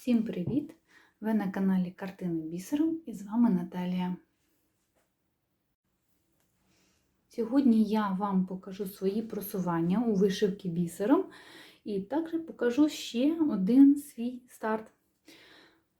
Всім привіт! Ви на каналі Картини бісером і з вами Наталія. Сьогодні я вам покажу свої просування у вишивки бісером і також покажу ще один свій старт.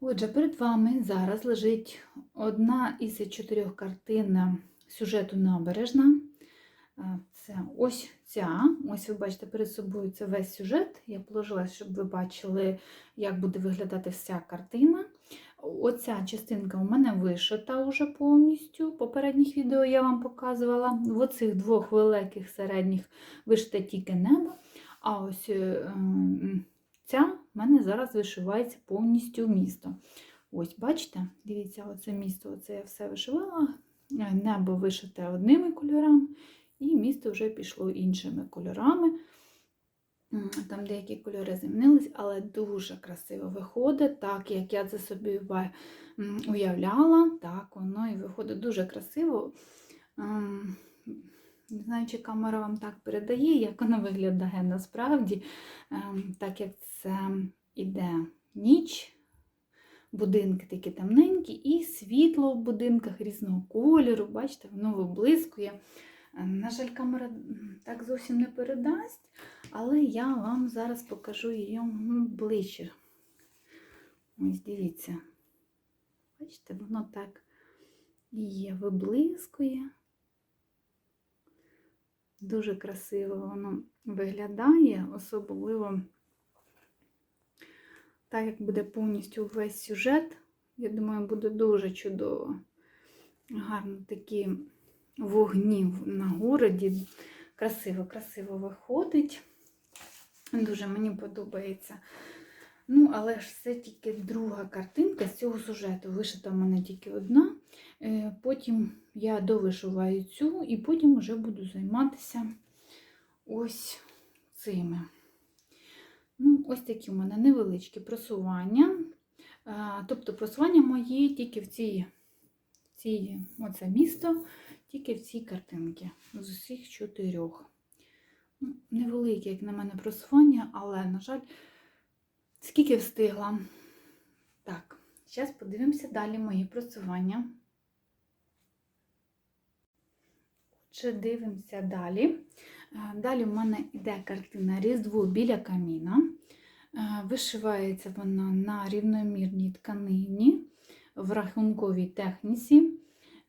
Отже, перед вами зараз лежить одна із чотирьох картин сюжету Набережна. Це ось ця. Ось ви бачите перед собою це весь сюжет. Я положила, щоб ви бачили, як буде виглядати вся картина. Оця частинка у мене вишита вже повністю. Попередніх відео я вам показувала. В оцих двох великих середніх вишите тільки небо. А ось е, ця в мене зараз вишивається повністю місто. Ось, бачите, дивіться, оце місто, оце я все вишивала. Небо вишите одними кольорами. І місто вже пішло іншими кольорами. Там деякі кольори змінились, але дуже красиво виходить, так як я це собі уявляла, так воно і виходить дуже красиво. Не знаю, чи камера вам так передає, як воно виглядає насправді, так як це іде ніч, будинки такі темненькі, і світло в будинках різного кольору, бачите, воно виблискує. На жаль, камера так зовсім не передасть, але я вам зараз покажу її ближче. Ось дивіться. Бачите, воно так є, виблискує. Дуже красиво воно виглядає, особливо так, як буде повністю весь сюжет. Я думаю, буде дуже чудово. Гарно такі вогні на городі. Красиво-красиво виходить. Дуже мені подобається. Ну, але ж це тільки друга картинка з цього сюжету. Вишита в мене тільки одна. Е, потім я довишиваю цю, і потім вже буду займатися ось цими. Ну, Ось такі у мене невеличкі просування. Тобто просування мої тільки в цій, в цій оце місто тільки в цій картинці, з усіх чотирьох. Ну, Невелике, як на мене, просування, але, на жаль, скільки встигла. Так, зараз подивимося далі мої просування. Отже, дивимося далі. Е, далі в мене йде картина Різдво біля каміна. Е, вишивається вона на рівномірній тканині в рахунковій техніці.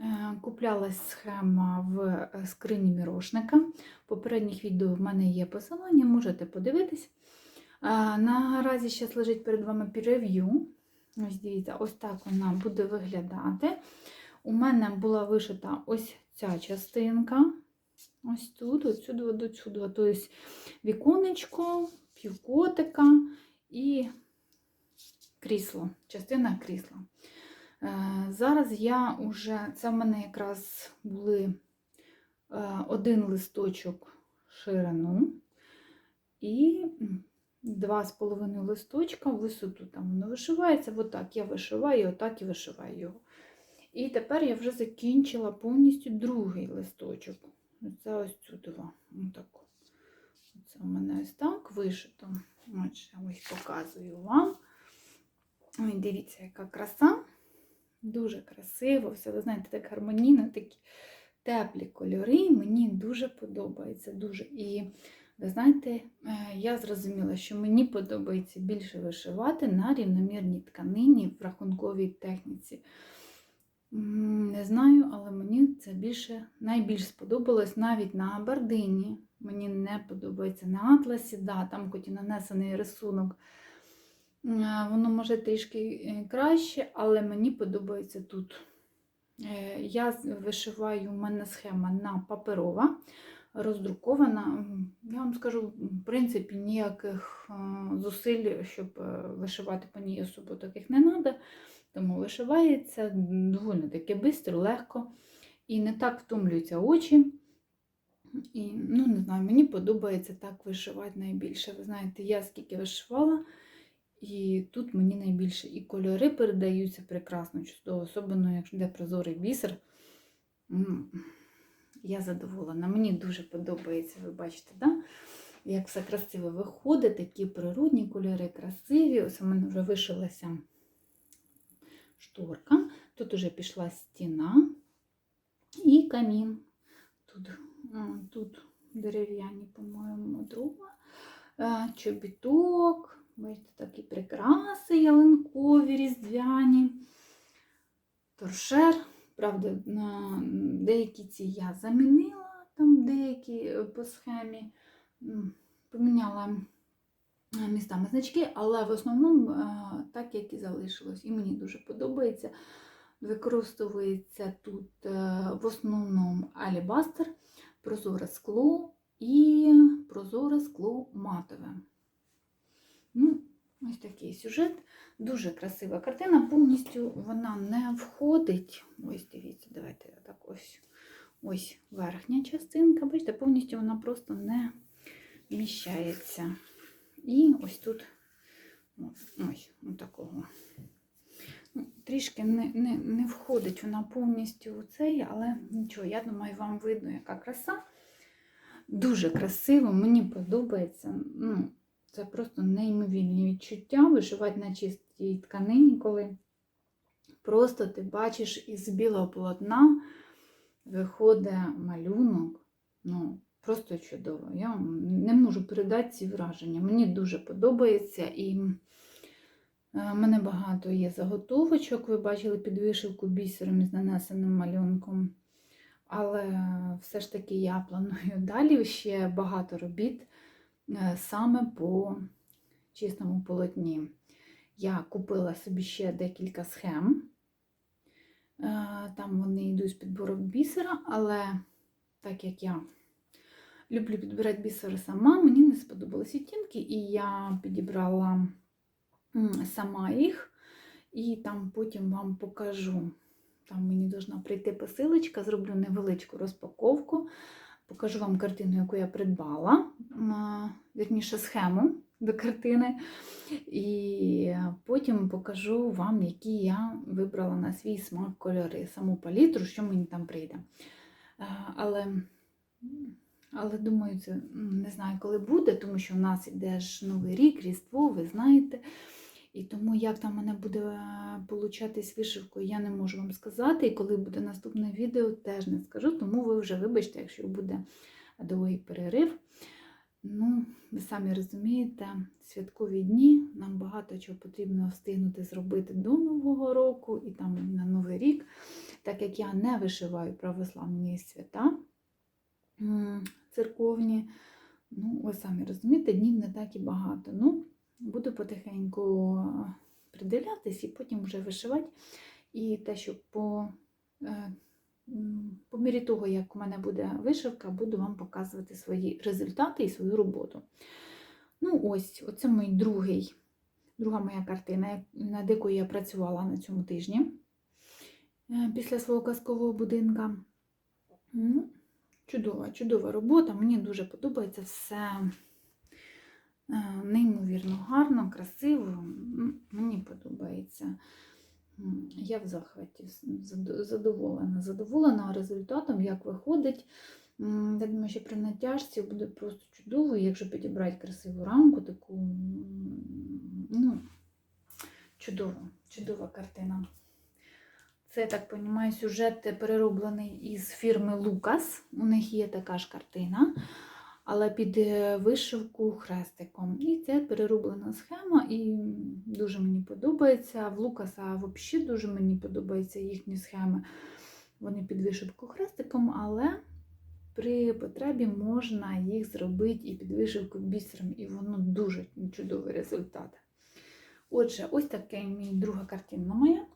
Е, куплялась схема в е, скрині мірошника. Попередніх відео в мене є посилання, можете подивитись. Е, наразі зараз лежить перед вами прев'ю. Ось дивіться, ось так вона буде виглядати. У мене була вишита ось ця частинка. Ось тут, отсюди до сюди. Тобто віконечко, півкотика і крісло, частина крісла. Е, зараз я вже, це в мене якраз були е, один листочок ширину і два з половиною листочка висоту там воно вишивається. Отак я вишиваю, отак і вишиваю його. І тепер я вже закінчила повністю другий листочок. Це ось сюди. Отак. Це у мене ось так вишито. Ось, ось показую вам. Ой, дивіться, яка краса. Дуже красиво, все, ви знаєте, так гармонійно, такі теплі кольори. Мені дуже подобається. дуже. І ви знаєте, е, я зрозуміла, що мені подобається більше вишивати на рівномірній тканині в рахунковій техніці. Не знаю, але мені це більше найбільш сподобалось навіть на бардині. Мені не подобається на атласі, да, там хоч і нанесений рисунок. Воно може трішки е, краще, але мені подобається тут. Е, я вишиваю, у мене схема на паперова, роздрукована. Я вам скажу, в принципі, ніяких е, зусиль, щоб вишивати по ній особо таких не треба. Тому вишивається доволі таки швидко, легко і не так втомлюються очі. І, ну, не знаю, Мені подобається так вишивати найбільше. Ви знаєте, я скільки вишивала. І тут мені найбільше і кольори передаються прекрасно, чудово, особливо, якщо йде прозорий бісер. Я задоволена. Мені дуже подобається, ви бачите, да? як все красиво виходить, такі природні кольори красиві. Ось у мене вже вишилася шторка. Тут уже пішла стіна і камін. Тут, тут дерев'яні, по-моєму, дрова, Е, чобіток, бачите, такі прикраси ялинкові, різдвяні, торшер. Правда, на деякі ці я замінила, там деякі е, по схемі поміняла е, містами значки, але в основному е, так, як і залишилось. І мені дуже подобається. Використовується тут в основному алібастер, прозоре скло і прозоре скло матове. Ну, ось такий сюжет. Дуже красива картина. Повністю вона не входить. Ось дивіться, давайте так ось. Ось верхня частинка, бачите, повністю вона просто не вміщається. І ось тут ось, ось такого. Ну, Трішки не, не, не входить вона повністю у цей, але нічого, я думаю, вам видно, яка краса. Дуже красиво, мені подобається. Ну, це просто неймовірні відчуття вишивати на чистій тканині, коли просто ти бачиш із білого полотна виходить малюнок. Ну, просто чудово. Я не можу передати ці враження. Мені дуже подобається і е, в мене багато є заготовочок. Ви бачили під вишивку бісером із нанесеним малюнком. Але все ж таки я планую далі ще багато робіт саме по чистому полотні. Я купила собі ще декілька схем. Е, Там вони йдуть з підбором бісера, але так як я люблю підбирати бісери сама, мені не сподобались відтінки, і я підібрала сама їх, і там потім вам покажу. Там мені должна прийти посилочка, зроблю невеличку розпаковку, покажу вам картину, яку я придбала, вірніше схему до картини. І потім покажу вам, які я вибрала на свій смак кольори, саму палітру, що мені там прийде. Але, але думаю, це не знаю, коли буде, тому що в нас іде ж Новий рік, Різдво, ви знаєте. І тому як там мене буде е, получатись вишивкою, я не можу вам сказати. І коли буде наступне відео, теж не скажу, тому ви вже вибачте, якщо буде довгий перерив. Ну, ви самі розумієте, святкові дні, нам багато чого потрібно встигнути зробити до Нового року і там на Новий рік, так як я не вишиваю православні свята церковні. Ну, ви самі розумієте, днів не так і багато. Ну, буду потихеньку придивлятись і потім вже вишивати. І те, що по, е, по мірі того, як у мене буде вишивка, буду вам показувати свої результати і свою роботу. Ну, ось, оце мій другий, друга моя картина, над якою я працювала на цьому тижні е, після свого казкового будинка. Ну, Чудова, чудова робота. Мені дуже подобається все. Е, Неймовірно гарно, красиво. Мені подобається. Я в захваті задоволена. Задоволена результатом, як виходить. Я думаю, що при натяжці буде просто чудово, якщо підібрати красиву рамку, таку ну, чудово, чудова картина. Це, так розумію, сюжет перероблений із фірми Лукас. У них є така ж картина але під е, вишивку хрестиком. І це перероблена схема, і дуже мені подобається. В Лукаса взагалі дуже мені подобаються їхні схеми. Вони під вишивку хрестиком, але при потребі можна їх зробити і під вишивку бісером, і воно дуже чудовий результат. Отже, ось така мій друга картина моя.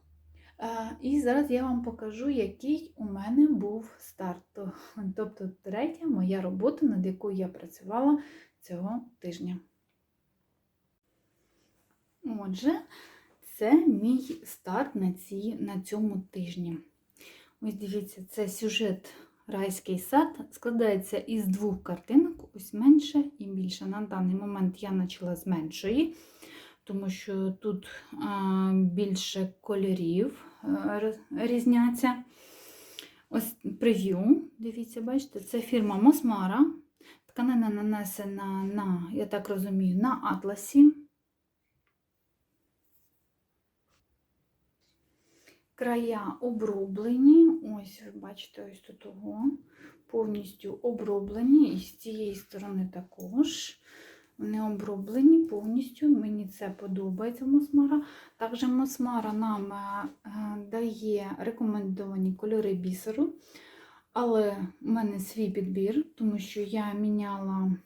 Е, І зараз я вам покажу, який у мене був старт. Тобто третя моя робота, над якою я працювала цього тижня. Отже, це мій старт на, ці, на цьому тижні. Ось дивіться, це сюжет Райський сад складається із двох картинок, ось менше і більше. На даний момент я почала з меншої тому що тут більше кольорів різняться. Ось прев'ю, дивіться, бачите, це фірма Мосмара. Тканина нанесена на, я так розумію, на атласі. Края оброблені. Ось, ви бачите, ось тут того. Повністю оброблені. І з цієї сторони також. Вони оброблені повністю. Мені це подобається мосмара. Також мосмара нам е, дає рекомендовані кольори бісеру. Але в мене свій підбір, тому що я міняла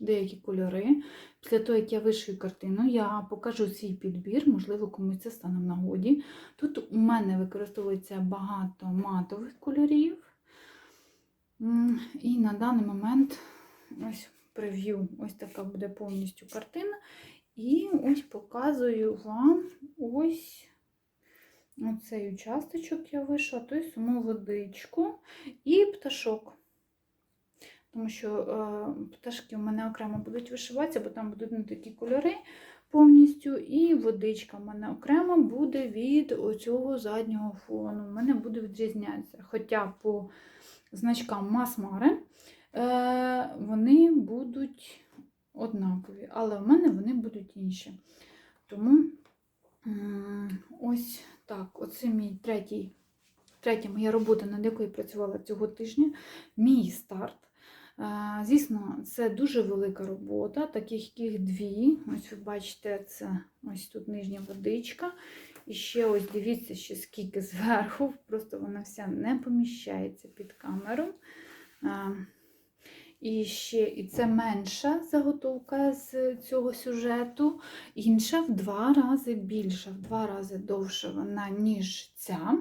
деякі кольори. Після того, як я вишию картину, я покажу свій підбір, можливо, комусь це стане в нагоді. Тут у мене використовується багато матових кольорів. І на даний момент ось прев'ю, ось така буде повністю картина. І ось показую вам ось оцей участочок я вийшла, тобто саму водичку і пташок. Тому що е, пташки у мене окремо будуть вишиватися, бо там будуть не такі кольори повністю. І водичка в мене окремо буде від оцього заднього фону. У мене буде відрізнятися. Хоча по значкам Масмари вони будуть однакові, але в мене вони будуть інші. Тому ось так, оце мій третій, третя моя робота, над якою працювала цього тижня, мій старт. Е, Звісно, це дуже велика робота, таких яких дві. Ось ви бачите, це ось тут нижня водичка. І ще ось дивіться, ще скільки зверху, просто вона вся не поміщається під камеру. І ще і це менша заготовка з цього сюжету, інша в два рази більша, в два рази довша вона, ніж ця.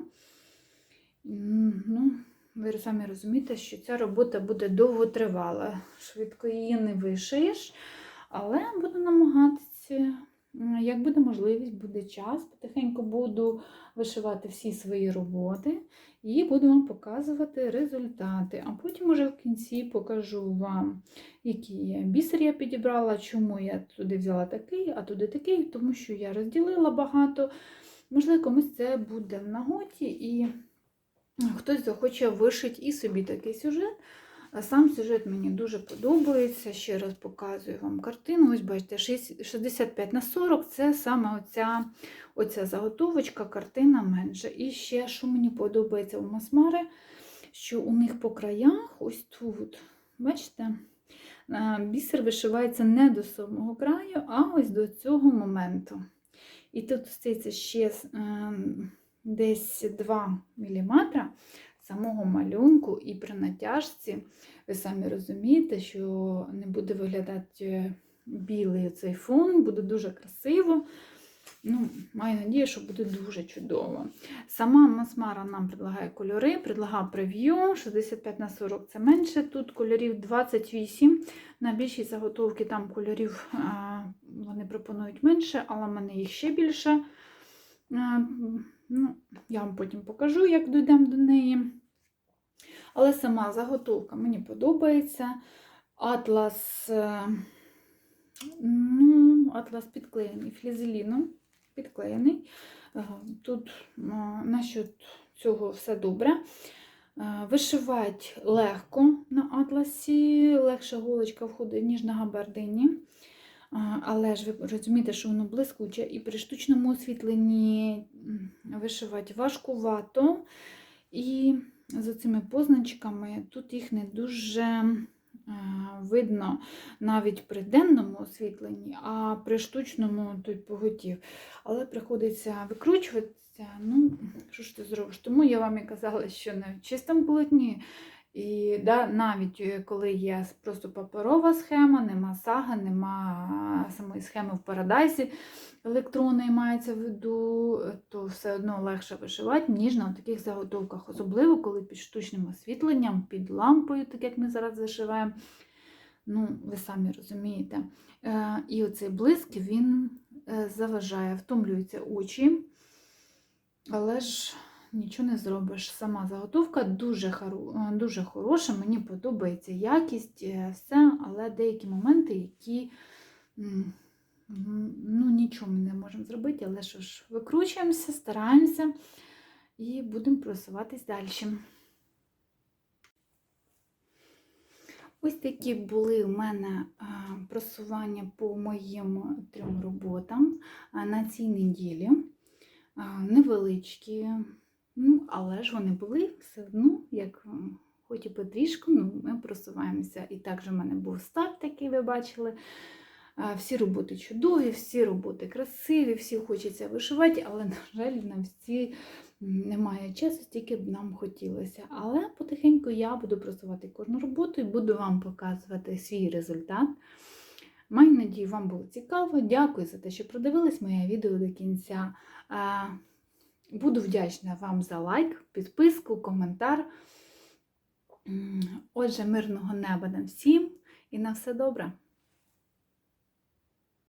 Ну, ви самі розумієте, що ця робота буде довготривала. Швидко її не вишиєш, але буду намагатися, як буде можливість, буде час, потихеньку буду вишивати всі свої роботи і буду вам показувати результати. А потім уже в кінці покажу вам, які бісер я підібрала, чому я туди взяла такий, а туди такий, тому що я розділила багато. Можливо, комусь це буде в нагоді і хтось захоче вишити і собі такий сюжет. Сам сюжет мені дуже подобається. Ще раз показую вам картину. Ось бачите, 65 на 40 це саме оця, оця заготовочка, картина менше. І ще, що мені подобається у Масмари, що у них по краях, ось тут, бачите, е, бісер вишивається не до самого краю, а ось до цього моменту. І тут стається ще ем, десь 2 мм самого малюнку, і при натяжці, ви самі розумієте, що не буде виглядати білий цей фон, буде дуже красиво. Ну, Маю надію, що буде дуже чудово. Сама Масмара нам предлагає кольори, предлагає прев'ю 65 на 40 це менше. Тут кольорів 28. На більшій заготовки там кольорів вони пропонують менше, але в мене їх ще більше. Ну, Я вам потім покажу, як дійдемо до неї. Але сама заготовка мені подобається. Атлас, е, ну, атлас підклеєний флізеліном, підклеєний. Е, Тут е, насчет цього все добре. Вишивати легко на атласі, легша голочка входить, ніж на габардині. Але ж ви розумієте, що воно блискуче, і при штучному освітленні вишивати важкувато. І з цими позначками тут їх не дуже е, видно навіть при денному освітленні, а при штучному той поготів. Але приходиться викручуватися. Ну, що ж ти зробиш? Тому я вам і казала, що не в чистому полотні. І да, навіть е, коли є просто паперова схема, нема сага, нема самої схеми в парадайсі електронної мається в виду, то все одно легше вишивати, ніж на таких заготовках. Особливо, коли під штучним освітленням, під лампою, так як ми зараз зашиваємо. Ну, ви самі розумієте. Е, І оцей блиск він е, заважає, втомлюються очі. Але ж нічого не зробиш. Сама заготовка дуже, хоро- е, дуже хороша, мені подобається якість, е, все, але деякі моменти, які ну, нічого ми не можемо зробити, але що ж, викручуємося, стараємося і будемо просуватись далі. Ось такі були у мене просування по моїм трьом роботам на цій неділі. Невеличкі, ну, але ж вони були все одно, як хоч і потрішку, ну, ми просуваємося. І також в мене був старт, такий ви бачили. Всі роботи чудові, всі роботи красиві, всі хочеться вишивати, але, на жаль, на всі немає часу, стільки б нам хотілося. Але потихеньку я буду просувати кожну роботу і буду вам показувати свій результат. Маю надію, вам було цікаво. Дякую за те, що продивились моє відео до кінця. Буду вдячна вам за лайк, підписку, коментар. Отже, мирного неба нам всім і на все добре!